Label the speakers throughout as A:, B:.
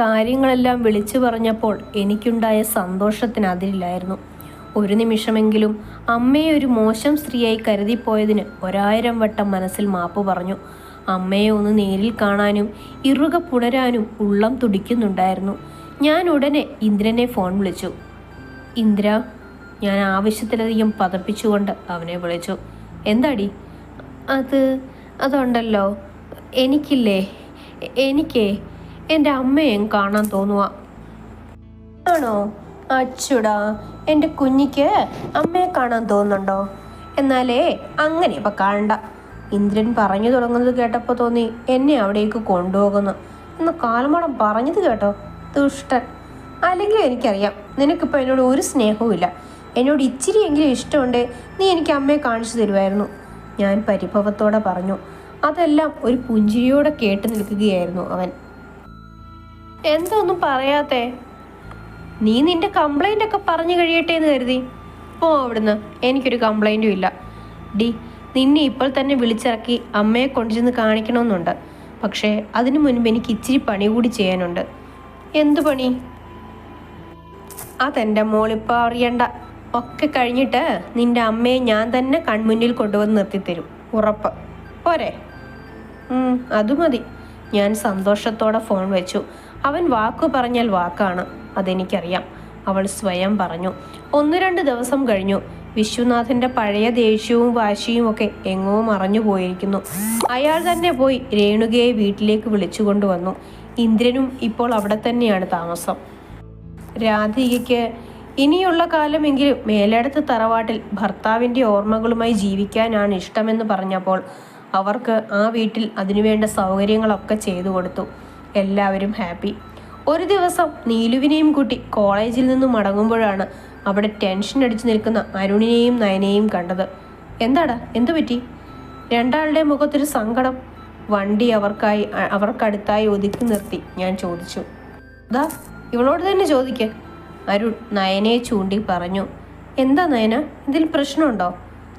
A: കാര്യങ്ങളെല്ലാം വിളിച്ചു പറഞ്ഞപ്പോൾ എനിക്കുണ്ടായ സന്തോഷത്തിന് അതിരില്ലായിരുന്നു. ഒരു നിമിഷമെങ്കിലും അമ്മയെ ഒരു മോശം സ്ത്രീയായി കരുതിപ്പോയതിന് ഒരായിരം വട്ടം മനസ്സിൽ മാപ്പ് പറഞ്ഞു. അമ്മയെ ഒന്ന് നേരിൽ കാണാനും ഇറുക പുണരാനും ഉള്ളം തുടിക്കുന്നുണ്ടായിരുന്നു. ഞാൻ ഉടനെ ഇന്ദ്രനെ ഫോൺ വിളിച്ചു. ഇന്ദ്ര ഞാൻ ആവശ്യത്തിലധികം പതപ്പിച്ചുകൊണ്ട് അവനെ വിളിച്ചു. എന്താടി? അത് അതുണ്ടല്ലോ. എനിക്കില്ലേ എനിക്കേ എന്റെ അമ്മയെയും കാണാൻ തോന്നുക ആണോ? അച്ചുടാ. എന്റെ കുഞ്ഞിക്ക് അമ്മയെ കാണാൻ തോന്നുന്നുണ്ടോ? എന്നാലേ അങ്ങനെ ഇപ്പം കാണണ്ട. ഇന്ദ്രൻ പറഞ്ഞു തുടങ്ങുന്നത് കേട്ടപ്പോൾ തോന്നി എന്നെ അവിടേക്ക് കൊണ്ടുപോകുന്നു. എന്ന് കാൽമടം പറഞ്ഞത് കേട്ടോ ദുഷ്ടൻ. അല്ലെങ്കിൽ എനിക്കറിയാം നിനക്കിപ്പോൾ എന്നോട് ഒരു സ്നേഹവുമില്ല. എന്നോട് ഇച്ചിരിയെങ്കിലും ഇഷ്ടമുണ്ട് നീ എനിക്ക് അമ്മയെ കാണിച്ചു തരുമായിരുന്നു ഞാൻ പരിഭവത്തോടെ പറഞ്ഞു അതെല്ലാം ഒരു പുഞ്ചിരിയോടെ കേട്ട് നിൽക്കുകയായിരുന്നു അവൻ. എന്താ ഒന്നും പറയാത്തേ? നീ നിന്റെ കംപ്ലൈന്റ് ഒക്കെ പറഞ്ഞു കഴിയട്ടെ എന്ന് കരുതി. പോ അവിടുന്ന്. എനിക്കൊരു കംപ്ലൈന്റും ഇല്ല. ഡി നിന്നെ ഇപ്പോൾ തന്നെ വിളിച്ചിറക്കി അമ്മയെ കൊണ്ടുചെന്ന് കാണിക്കണമെന്നുണ്ട്. പക്ഷേ അതിനു മുൻപ് എനിക്ക് ഇച്ചിരി പണി കൂടി ചെയ്യാനുണ്ട്. എന്തു പണി? അതെന്റെ മോളിപ്പോൾ അറിയണ്ട. ഒക്കെ കഴിഞ്ഞിട്ട് നിന്റെ അമ്മയെ ഞാൻ തന്നെ കൺമുന്നിൽ കൊണ്ടുവന്ന് നിർത്തിത്തരും. ഉറപ്പ്. പോരെ. അത് മതി ഞാൻ സന്തോഷത്തോടെ ഫോൺ വെച്ചു. അവൻ വാക്കു പറഞ്ഞാൽ വാക്കാണ് അതെനിക്കറിയാം. അവൾ സ്വയം പറഞ്ഞു. ഒന്ന് രണ്ട് ദിവസം കഴിഞ്ഞു. വിശ്വനാഥന്റെ പഴയ ദേഷ്യവും വാശിയും ഒക്കെ എങ്ങോ മറഞ്ഞു പോയിരിക്കുന്നു. അയാൾ തന്നെ പോയി രേണുകയെ വീട്ടിലേക്ക് വിളിച്ചുകൊണ്ടുവന്നു ഇന്ദ്രനും ഇപ്പോൾ അവിടെ തന്നെയാണ് താമസം. രാധികയ്ക്ക് ഇനിയുള്ള കാലമെങ്കിലും മേലടത്ത് തറവാട്ടിൽ ഭർത്താവിന്റെ ഓർമ്മകളുമായി ജീവിക്കാനാണ് ഇഷ്ടമെന്ന് പറഞ്ഞപ്പോൾ അവർക്ക് ആ വീട്ടിൽ അതിനുവേണ്ട സൗകര്യങ്ങളൊക്കെ ചെയ്തു കൊടുത്തു. എല്ലാവരും ഹാപ്പി. ഒരു ദിവസം നീലുവിനെയും കൂട്ടി കോളേജിൽ നിന്നും മടങ്ങുമ്പോഴാണ് അവിടെ ടെൻഷൻ അടിച്ചു നിൽക്കുന്ന അരുണിനെയും നയനെയും കണ്ടത്. എന്താടാ? എന്തു പറ്റി? രണ്ടാളുടെ മുഖത്തൊരു സങ്കടം വണ്ടി അവർക്കായി അവർക്കടുത്തായി ഒതുക്കി നിർത്തി. ഞാൻ ചോദിച്ചു. ദാ ഇവളോട് തന്നെ ചോദിക്ക്. അരുൺ നയനെ ചൂണ്ടി പറഞ്ഞു. എന്താ നയന? ഇതിൽ പ്രശ്നമുണ്ടോ?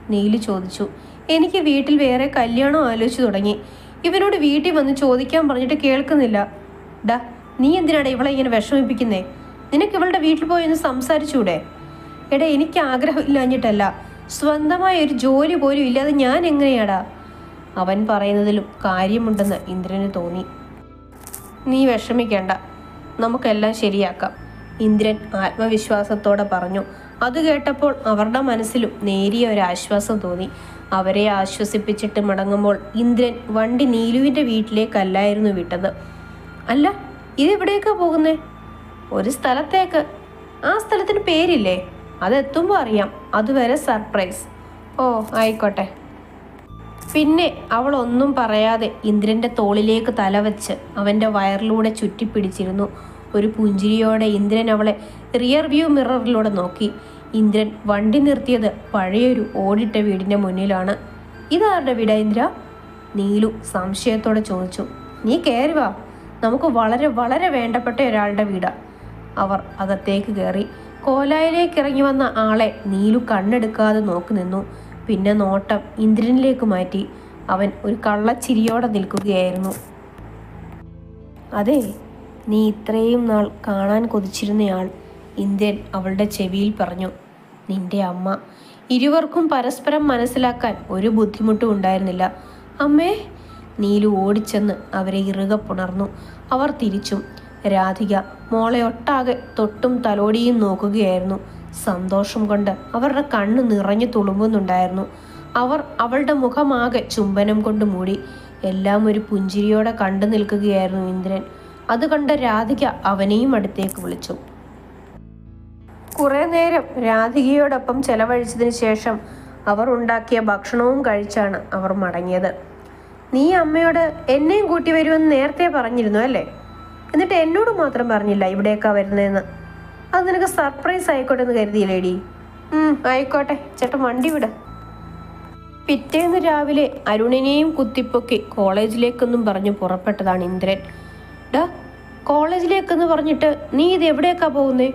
A: നീലു ചോദിച്ചു. എനിക്ക് വീട്ടിൽ വേറെ കല്യാണം ആലോചിച്ചു തുടങ്ങി. ഇവനോട് വീട്ടിൽ വന്ന് ചോദിക്കാൻ പറഞ്ഞിട്ട് കേൾക്കുന്നില്ല. ഡാ നീ എന്തിനാണ് ഇവളെ ഇങ്ങനെ വിഷമിപ്പിക്കുന്നേ? നിനക്ക് ഇവളുടെ വീട്ടിൽ പോയി ഒന്ന് സംസാരിച്ചൂടെ? എടാ എനിക്ക് ആഗ്രഹമില്ലാഞ്ഞിട്ടല്ല സ്വന്തമായ ഒരു ജോലി പോലും ഇല്ലാതെ ഞാൻ എങ്ങനെയാടാ? അവൻ പറയുന്നതിലും കാര്യമുണ്ടെന്ന് ഇന്ദ്രന് തോന്നി. നീ വിഷമിക്കേണ്ട. നമുക്കെല്ലാം ശരിയാക്കാം. ഇന്ദ്രൻ ആത്മവിശ്വാസത്തോടെ പറഞ്ഞു. അത് കേട്ടപ്പോൾ അവരുടെ മനസ്സിലും നേരിയ ഒരു ആശ്വാസം തോന്നി. അവരെ ആശ്വസിപ്പിച്ചിട്ട് മടങ്ങുമ്പോൾ ഇന്ദ്രൻ വണ്ടി നീലുവിന്റെ വീട്ടിലേക്കല്ലായിരുന്നു വിട്ടത്. അല്ല ഇതെവിടേക്കാ പോകുന്നേ? ഒരു സ്ഥലത്തേക്ക്. ആ സ്ഥലത്തിന് പേരില്ലേ? അതെത്തുമ്പോൾ അറിയാം. അതുവരെ സർപ്രൈസ്. ഓ ആയിക്കോട്ടെ. പിന്നെ അവൾ ഒന്നും പറയാതെ ഇന്ദ്രന്റെ തോളിലേക്ക് തലവെച്ച് അവന്റെ വയറിലൂടെ ചുറ്റിപ്പിടിച്ചിരുന്നു. ഒരു പുഞ്ചിരിയോടെ ഇന്ദ്രൻ അവളെ റിയർ വ്യൂ മിററിലൂടെ നോക്കി. ഇന്ദ്രൻ വണ്ടി നിർത്തിയത് പഴയൊരു ഓടിട്ട വീടിന്റെ മുന്നിലാണ്. ഇതാരുടെ വീടാ ഇന്ദ്ര? നീലു സംശയത്തോടെ ചോദിച്ചു. നീ കയറി വാ. നമുക്ക് വളരെ വളരെ വേണ്ടപ്പെട്ട ഒരാളുടെ വീടാ. അവർ അകത്തേക്ക് കയറി കോലായിലേക്ക് ഇറങ്ങി വന്ന ആളെ നീലു കണ്ണെടുക്കാതെ നോക്കി നിന്നു. പിന്നെ നോട്ടം ഇന്ദ്രനിലേക്ക് മാറ്റി. അവൻ ഒരു കള്ളച്ചിരിയോടെ നിൽക്കുകയായിരുന്നു. അതെ നീ ഇത്രയും നാൾ കാണാൻ കൊതിച്ചിരുന്നയാൾ ഇന്ദ്രൻ അവളുടെ ചെവിയിൽ പറഞ്ഞു. നിന്റെ അമ്മ. ഇരുവർക്കും പരസ്പരം മനസ്സിലാക്കാൻ ഒരു ബുദ്ധിമുട്ടും ഉണ്ടായിരുന്നില്ല. അമ്മേ നീലു ഓടിച്ചെന്ന് അവരെ ഇറുക പുണർന്നു. അവർ തിരിച്ചും. രാധിക മോളെ ഒട്ടാകെ തൊട്ടും തലോടിയും നോക്കുകയായിരുന്നു. സന്തോഷം കൊണ്ട് അവരുടെ കണ്ണ് നിറഞ്ഞു തുളുമ്പുന്നുണ്ടായിരുന്നു. അവർ അവളുടെ മുഖമാകെ ചുംബനം കൊണ്ട് മൂടി. എല്ലാം ഒരു പുഞ്ചിരിയോടെ കണ്ടു നിൽക്കുകയായിരുന്നു ഇന്ദ്രൻ. അത് കണ്ട രാധിക അവനെയും അടുത്തേക്ക് വിളിച്ചു. കുറെ നേരം രാധികയോടൊപ്പം ചെലവഴിച്ചതിന് ശേഷം അവർ ഉണ്ടാക്കിയ ഭക്ഷണവും കഴിച്ചാണ് അവർ മടങ്ങിയത്. നീ അമ്മയോട് എന്നെയും കൂട്ടി വരുമെന്ന് നേരത്തെ പറഞ്ഞിരുന്നു അല്ലേ? എന്നിട്ട് എന്നോട് മാത്രം പറഞ്ഞില്ല ഇവിടേക്കാ വരുന്നതെന്ന്. അത് നിനക്ക് സർപ്രൈസ് ആയിക്കോട്ടെ എന്ന് കരുതിയില്ലേടി? ആയിക്കോട്ടെ. ചേട്ടൻ വണ്ടി വിട. പിറ്റേന്ന് രാവിലെ അരുണിനെയും കുത്തിപ്പൊക്കി കോളേജിലേക്കെന്നും പറഞ്ഞ് പുറപ്പെട്ടതാണ് ഇന്ദ്രൻ. ഡാ കോളേജിലേക്കെന്ന് പറഞ്ഞിട്ട് നീ ഇത് എവിടേക്കാ പോകുന്നേ?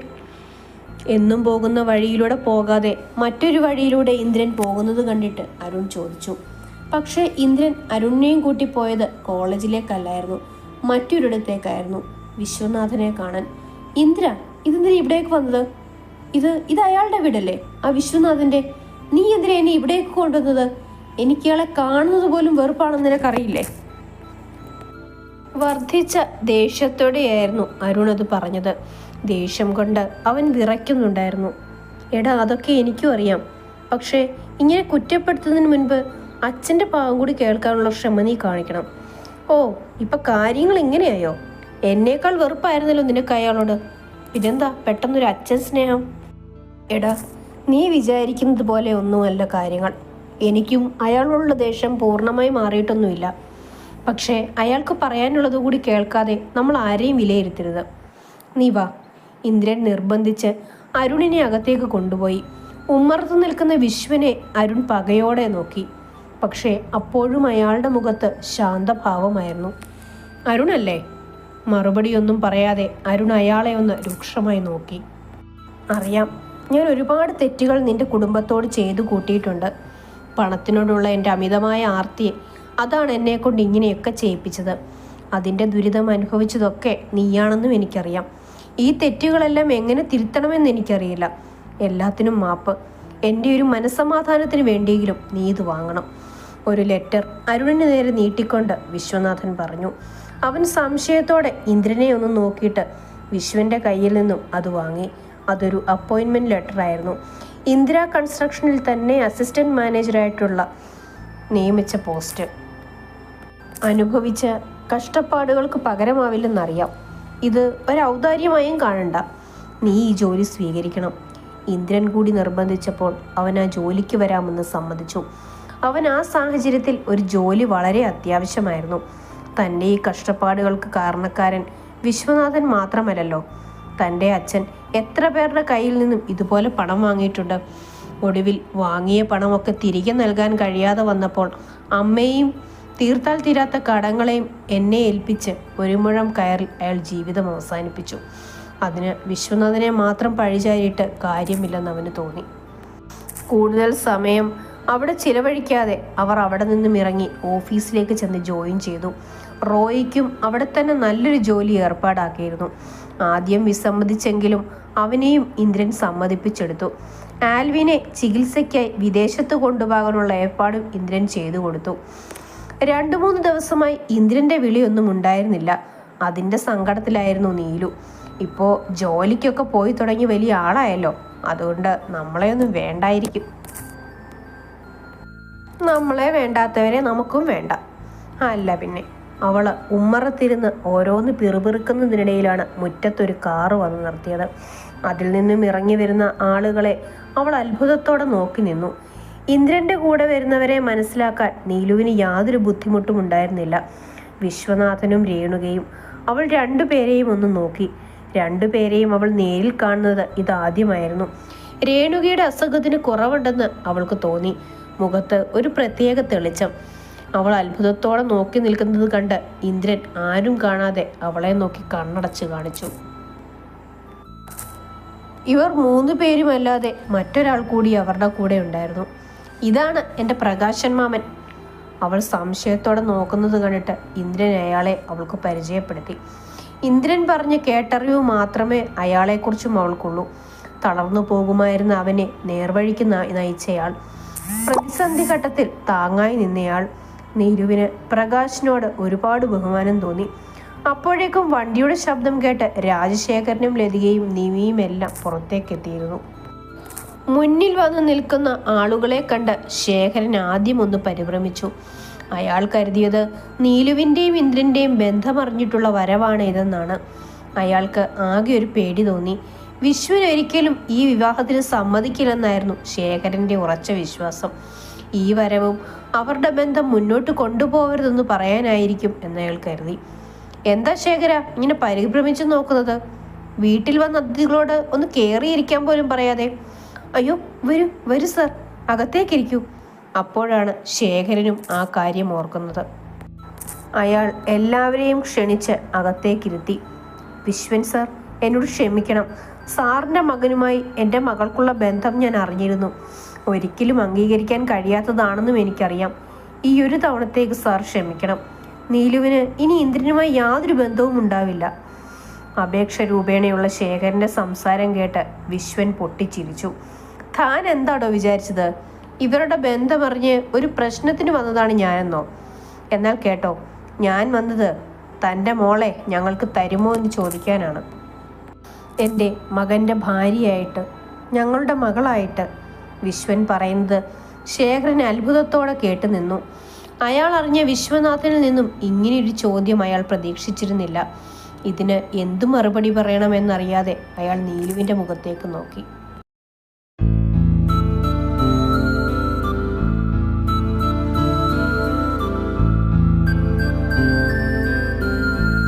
A: എന്നും പോകുന്ന വഴിയിലൂടെ പോകാതെ മറ്റൊരു വഴിയിലൂടെ ഇന്ദ്രൻ പോകുന്നത് കണ്ടിട്ട് അരുൺ ചോദിച്ചു. പക്ഷേ ഇന്ദ്രൻ അരുണിനെയും കൂട്ടി പോയത് കോളേജിലേക്കല്ലായിരുന്നു മറ്റൊരിടത്തേക്കായിരുന്നു വിശ്വനാഥനെ കാണാൻ. ഇന്ദ്ര ഇതെന്തിനാ ഇവിടേക്ക് വന്നത്? ഇത് ഇത് അയാളുടെ വീടല്ലേ? ആ വിശ്വനാഥന്റെ നീ എന്തിനാ എന്നെ ഇവിടേക്ക് കൊണ്ടുവന്നത്? എനിക്ക് ഇയാളെ കാണുന്നത് പോലും വെറുപ്പാണെന്ന് നിനക്കറിയില്ലേ? വർദ്ധിച്ച ദേഷ്യത്തോടെയായിരുന്നു അരുൺ അത് പറഞ്ഞത്. ദേഷ്യം കൊണ്ട് അവൻ വിറയ്ക്കുന്നുണ്ടായിരുന്നു. എടാ അതൊക്കെ എനിക്കും അറിയാം. പക്ഷേ ഇങ്ങനെ കുറ്റപ്പെടുത്തുന്നതിന് മുൻപ് അച്ഛന്റെ പാവം കൂടി കേൾക്കാനുള്ള ക്ഷമ നീ കാണിക്കണം. ഓ ഇപ്പം കാര്യങ്ങൾ ഇങ്ങനെയായോ? എന്നേക്കാൾ വെറുപ്പായിരുന്നല്ലോ നിനക്ക് അയാളോട്. ഇതെന്താ പെട്ടെന്നൊരു അച്ഛൻ സ്നേഹം? എടാ നീ വിചാരിക്കുന്നത് പോലെ ഒന്നുമല്ല കാര്യങ്ങൾ. എനിക്കും അയാളോടുള്ള ദേഷ്യം പൂർണമായി മാറിയിട്ടൊന്നുമില്ല. പക്ഷേ അയാൾക്ക് പറയാനുള്ളത് കൂടി കേൾക്കാതെ നമ്മൾ ആരെയും വിലയിരുത്തരുത്. നീ വാ ഇന്ദ്രൻ നിർബന്ധിച്ച് അരുണിനെ അകത്തേക്ക് കൊണ്ടുപോയി. ഉമ്മർത്തു നിൽക്കുന്ന വിശ്വനെ അരുൺ പകയോടെ നോക്കി. പക്ഷേ അപ്പോഴും അയാളുടെ മുഖത്ത് ശാന്തഭാവമായിരുന്നു. അരുണല്ലേ? മറുപടിയൊന്നും പറയാതെ അരുൺ അയാളെ ഒന്ന് രൂക്ഷമായി നോക്കി. അറിയാം ഞാൻ ഒരുപാട് തെറ്റുകൾ നിന്റെ കുടുംബത്തോട് ചെയ്തു കൂട്ടിയിട്ടുണ്ട്. പണത്തിനോടുള്ള എന്റെ അമിതമായ ആർത്തിയെ അതാണ് എന്നെ കൊണ്ട് ഇങ്ങനെയൊക്കെ ചെയ്യിപ്പിച്ചത്. അതിന്റെ ദുരിതം അനുഭവിച്ചതൊക്കെ നീയാണെന്നും എനിക്കറിയാം. ഈ തെറ്റുകളെല്ലാം എങ്ങനെ തിരുത്തണമെന്ന് എനിക്കറിയില്ല. എല്ലാത്തിനും മാപ്പ്. എന്റെ ഒരു മനസ്സമാധാനത്തിന് വേണ്ടിയെങ്കിലും നീ ഇത് വാങ്ങണം. ഒരു ലെറ്റർ അരുണിന് നേരെ നീട്ടിക്കൊണ്ട് വിശ്വനാഥൻ പറഞ്ഞു. അവൻ സംശയത്തോടെ ഇന്ദ്രനെ ഒന്ന് നോക്കിയിട്ട് വിശ്വന്റെ കയ്യിൽ നിന്നും അത് വാങ്ങി. അതൊരു അപ്പോയിൻമെന്റ് ലെറ്റർ ആയിരുന്നു. ഇന്ദിര കൺസ്ട്രക്ഷനിൽ തന്നെ അസിസ്റ്റന്റ് മാനേജറായിട്ടുള്ള നിയമിച്ച പോസ്റ്റ്. അനുഭവിച്ച കഷ്ടപ്പാടുകൾക്ക് പകരമാവില്ലെന്നറിയാം. ഇത് ഒരു ഔദാര്യമായും കാണണ്ട. നീ ഈ ജോലി സ്വീകരിക്കണം. ഇന്ദ്രൻ കൂടി നിർബന്ധിച്ചപ്പോൾ അവൻ ആ ജോലിക്ക് വരാമെന്ന് സമ്മതിച്ചു. അവൻ ആ സാഹചര്യത്തിൽ ഒരു ജോലി വളരെ അത്യാവശ്യമായിരുന്നു. തന്റെ ഈ കഷ്ടപ്പാടുകൾക്ക് കാരണക്കാരൻ വിശ്വനാഥൻ മാത്രമല്ലല്ലോ. തന്റെ അച്ഛൻ എത്ര പേരുടെ കയ്യിൽ നിന്നും ഇതുപോലെ പണം വാങ്ങിയിട്ടുണ്ട്? ഒടുവിൽ വാങ്ങിയ പണമൊക്കെ തിരികെ നൽകാൻ കഴിയാതെ വന്നപ്പോൾ അമ്മയും തീർത്താൽ തീരാത്ത കടങ്ങളെയും എന്നെ ഏൽപ്പിച്ച് ഒരു മുഴം കയറിൽ അയാൾ ജീവിതം അവസാനിപ്പിച്ചു. അതിന് വിശ്വനാഥനെ മാത്രം പഴിചാരിയിട്ട് കാര്യമില്ലെന്ന് അവന് തോന്നി. കൂടുതൽ സമയം അവിടെ ചിലവഴിക്കാതെ അവർ അവിടെ നിന്നും ഇറങ്ങി ഓഫീസിലേക്ക് ചെന്ന് ജോയിൻ ചെയ്തു. റോയിക്കും അവിടെ തന്നെ നല്ലൊരു ജോലി ഏർപ്പാടാക്കിയിരുന്നു. ആദ്യം വിസമ്മതിച്ചെങ്കിലും അവനെയും ഇന്ദ്രൻ സമ്മതിപ്പിച്ചെടുത്തു. ആൽവിനെ ചികിത്സയ്ക്കായി വിദേശത്ത് കൊണ്ടുപോകാനുള്ള ഏർപ്പാടും ഇന്ദ്രൻ ചെയ്തു കൊടുത്തു. രണ്ടു മൂന്ന് ദിവസമായി ഇന്ദ്രന്റെ വിളിയൊന്നും ഉണ്ടായിരുന്നില്ല. അതിന്റെ സങ്കടത്തിലായിരുന്നു നീലു. ഇപ്പോ ജോലിക്കൊക്കെ പോയി തുടങ്ങി വലിയ ആളായല്ലോ. അതുകൊണ്ട് നമ്മളെയൊന്നും വേണ്ടായിരിക്കും. നമ്മളെ വേണ്ടാത്തവരെ നമുക്കും വേണ്ട. അല്ല പിന്നെ അവൾ ഉമ്മറത്തിരുന്ന് ഓരോന്ന് പിറുപിറുക്കുന്നതിനിടയിലാണ് മുറ്റത്തൊരു കാറ് വന്ന് നിർത്തിയത്. അതിൽ നിന്നും ഇറങ്ങി വരുന്ന ആളുകളെ അവൾ അത്ഭുതത്തോടെ നോക്കി നിന്നു. ഇന്ദ്രന്റെ കൂടെ വരുന്നവരെ മനസ്സിലാക്കാൻ നീലുവിന് യാതൊരു ബുദ്ധിമുട്ടും ഉണ്ടായിരുന്നില്ല. വിശ്വനാഥനും രേണുകയും അവൾ രണ്ടുപേരെയും ഒന്ന് നോക്കി. രണ്ടുപേരെയും അവൾ നേരിൽ കാണുന്നത് ഇതാദ്യമായിരുന്നു. രേണുകയുടെ അസുഖത്തിന് കുറവുണ്ടെന്ന് അവൾക്ക് തോന്നി. മുഖത്ത് ഒരു പ്രത്യേക തെളിച്ചം. അവൾ അത്ഭുതത്തോടെ നോക്കി നിൽക്കുന്നത് കണ്ട് ഇന്ദ്രൻ ആരും കാണാതെ അവളെ നോക്കി കണ്ണടച്ച് കാണിച്ചു. ഇവർ മൂന്ന് പേരുമല്ലാതെ മറ്റൊരാൾ കൂടി അവരുടെ കൂടെ ഉണ്ടായിരുന്നു. ഇതാണ് എന്റെ പ്രകാശൻ മാമൻ. അവൾ സംശയത്തോടെ നോക്കുന്നത് കണ്ടിട്ട് ഇന്ദ്രൻ അയാളെ അവൾക്ക് പരിചയപ്പെടുത്തി. ഇന്ദ്രൻ പറഞ്ഞ കേട്ടറിവ് മാത്രമേ അയാളെക്കുറിച്ചും അവൾക്കുള്ളൂ. തളർന്നു പോകുമായിരുന്ന അവനെ നേർവഴിക്ക് നയിച്ചയാൾ. പ്രതിസന്ധി ഘട്ടത്തിൽ താങ്ങായി നിന്നയാൾ. നീരുവിന് പ്രകാശിനോട് ഒരുപാട് ബഹുമാനം തോന്നി. അപ്പോഴേക്കും വണ്ടിയുടെ ശബ്ദം കേട്ട് രാജശേഖരനും ലതികയും നിവിയും എല്ലാം പുറത്തേക്കെത്തിയിരുന്നു. മുന്നിൽ വന്ന് നിൽക്കുന്ന ആളുകളെ കണ്ട് ശേഖരൻ ആദ്യം ഒന്ന് പരിഭ്രമിച്ചു. അയാൾ കരുതിയത് നീലുവിന്റെയും ഇന്ദ്രന്റെയും ബന്ധമറിഞ്ഞിട്ടുള്ള വരവാണ് ഇതെന്നാണ്. അയാൾക്ക് ആകെ ഒരു പേടി തോന്നി. വിശ്വൻ ഒരിക്കലും ഈ വിവാഹത്തിന് സമ്മതിക്കില്ലെന്നായിരുന്നു ശേഖരന്റെ ഉറച്ച വിശ്വാസം. ഈ വരവും അവരുടെ ബന്ധം മുന്നോട്ട് കൊണ്ടുപോകരുതെന്ന് പറയാനായിരിക്കും എന്നയാൾ കരുതി. എന്താ ശേഖര ഇങ്ങനെ പരിഭ്രമിച്ചു നോക്കുന്നത്? വീട്ടിൽ വന്ന അതിഥികളോട് ഒന്ന് കയറിയിരിക്കാൻ പോലും പറയാതെ. അയ്യോ വരൂ വരൂ സർ. അകത്തേക്കിരിക്കൂ. അപ്പോഴാണ് ശേഖരനും ആ കാര്യം ഓർക്കുന്നത്. അയാൾ എല്ലാവരെയും ക്ഷണിച്ച് അകത്തേക്കിരുത്തി. വിശ്വൻ സർ എന്നോട് ക്ഷമിക്കണം. സാറിന്റെ മകനുമായി എന്റെ മകൾക്കുള്ള ബന്ധം ഞാൻ അറിഞ്ഞിരുന്നു. ഒരിക്കലും അംഗീകരിക്കാൻ കഴിയാത്തതാണെന്നും എനിക്കറിയാം. ഈ ഒരു തവണത്തേക്ക് സാർ ക്ഷമിക്കണം. നീലുവിന് ഇനി ഇന്ദ്രനുമായി യാതൊരു ബന്ധവും ഉണ്ടാവില്ല. അപേക്ഷ രൂപേണയുള്ള ശേഖരന്റെ സംസാരം കേട്ട് വിശ്വൻ പൊട്ടിച്ചിരിച്ചു. താൻ എന്താടോ വിചാരിച്ചത്? ഇവരുടെ ബന്ധമറിഞ്ഞ് ഒരു പ്രശ്നത്തിന് വന്നതാണ് ഞാനെന്നോ? എന്നാൽ കേട്ടോ ഞാൻ വന്നത് തന്റെ മോളെ ഞങ്ങൾക്ക് തരുമോ എന്ന് ചോദിക്കാനാണ്. എന്റെ മകന്റെ ഭാര്യയായിട്ട് ഞങ്ങളുടെ മകളായിട്ട് വിശ്വൻ പറയുന്നത് ശേഖരൻ അത്ഭുതത്തോടെ കേട്ടു നിന്നു. അയാൾ അറിഞ്ഞ വിശ്വനാഥനിൽ നിന്നും ഇങ്ങനെയൊരു ചോദ്യം അയാൾ പ്രതീക്ഷിച്ചിരുന്നില്ല. ഇതിന് എന്തു മറുപടി പറയണമെന്നറിയാതെ അയാൾ നീലുവിന്റെ മുഖത്തേക്ക് നോക്കി.